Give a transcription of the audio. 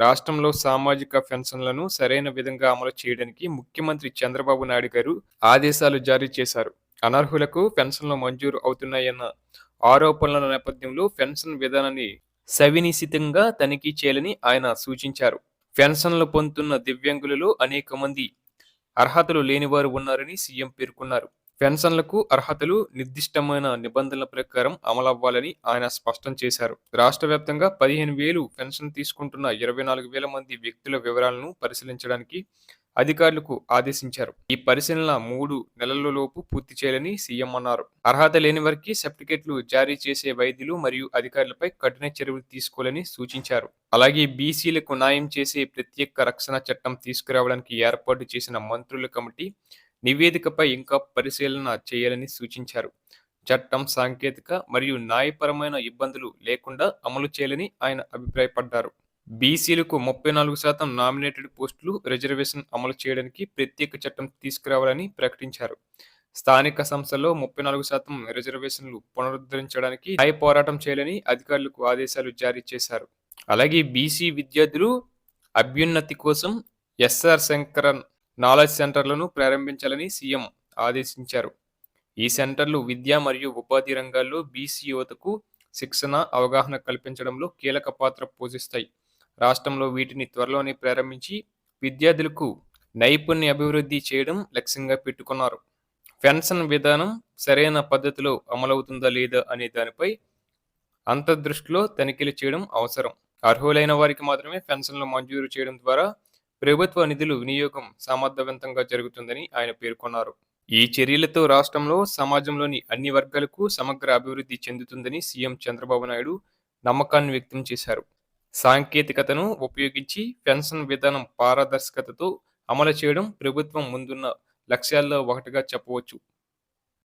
రాష్ట్రంలో సామాజిక పెన్షన్లను సరైన విధంగా అమలు చేయడానికి ముఖ్యమంత్రి చంద్రబాబు నాయుడు గారు ఆదేశాలు జారీ చేశారు. అనర్హులకు పెన్షన్లు మంజూరు అవుతున్నాయన్న ఆరోపణల నేపథ్యంలో పెన్షన్ విధానాన్ని సవినిశితంగా తనిఖీ చేయాలని ఆయన సూచించారు. పెన్షన్లు పొందుతున్న దివ్యాంగులలో అనేక మంది అర్హతలు లేనివారు ఉన్నారని సీఎం పేర్కొన్నారు. పెన్షన్లకు అర్హతలు నిర్దిష్టమైన నిబంధనల ప్రకారం అమలవ్వాలని ఆయన స్పష్టం చేశారు. రాష్ట్ర వ్యాప్తంగా పదిహేను వేలు పెన్షన్ తీసుకుంటున్న ఇరవై నాలుగు వేల మంది వ్యక్తుల వివరాలను పరిశీలించడానికి అధికారులకు ఆదేశించారు. ఈ పరిశీలన మూడు నెలలలోపు పూర్తి చేయాలని సీఎం అన్నారు. అర్హత లేని వారికి సర్టిఫికెట్లు జారీ చేసే వైద్యులు మరియు అధికారులపై కఠిన చర్యలు తీసుకోవాలని సూచించారు. అలాగే బీసీలకు న్యాయం చేసే ప్రత్యేక రక్షణ చట్టం తీసుకురావడానికి ఏర్పాటు చేసిన మంత్రుల కమిటీ నివేదికపై ఇంకా పరిశీలన చేయాలని సూచించారు. చట్టం సాంకేతిక మరియు న్యాయపరమైన ఇబ్బందులు లేకుండా అమలు చేయాలని ఆయన అభిప్రాయపడ్డారు. బీసీలకు ముప్పై నాలుగు శాతం నామినేటెడ్ పోస్టులు రిజర్వేషన్ అమలు చేయడానికి ప్రత్యేక చట్టం తీసుకురావాలని ప్రకటించారు. స్థానిక సంస్థల్లో ముప్పై నాలుగు శాతం రిజర్వేషన్లు పునరుద్ధరించడానికి న్యాయ పోరాటం చేయాలని అధికారులకు ఆదేశాలు జారీ చేశారు. అలాగే బీసీ విద్యార్థులు అభ్యున్నతి కోసం ఎస్ఆర్ శంకరన్ నాలెడ్జ్ సెంటర్లను ప్రారంభించాలని సీఎం ఆదేశించారు. ఈ సెంటర్లు విద్య మరియు ఉపాధి రంగాల్లో బీసీ యువతకు శిక్షణ అవగాహన కల్పించడంలో కీలక పాత్ర పోషిస్తాయి. రాష్ట్రంలో వీటిని త్వరలోనే ప్రారంభించి విద్యార్థులకు నైపుణ్య అభివృద్ధి చేయడం లక్ష్యంగా పెట్టుకున్నారు. పెన్షన్ విధానం సరైన పద్ధతిలో అమలవుతుందా లేదా అనే దానిపై అంతర్దృష్టిలో తనిఖీలు చేయడం అవసరం. అర్హులైన వారికి మాత్రమే పెన్షన్లు మంజూరు చేయడం ద్వారా ప్రభుత్వ నిధులు వినియోగం సమర్థవంతంగా జరుగుతుందని ఆయన పేర్కొన్నారు. ఈ చర్యలతో రాష్ట్రంలో సమాజంలోని అన్ని వర్గాలకు సమగ్ర అభివృద్ధి చెందుతుందని సీఎం చంద్రబాబు నాయుడు నమ్మకాన్ని వ్యక్తం చేశారు. సాంకేతికతను ఉపయోగించి పెన్షన్ విధానం పారదర్శకతతో అమలు చేయడం ప్రభుత్వం ముందున్న లక్ష్యాల్లో ఒకటిగా చెప్పవచ్చు.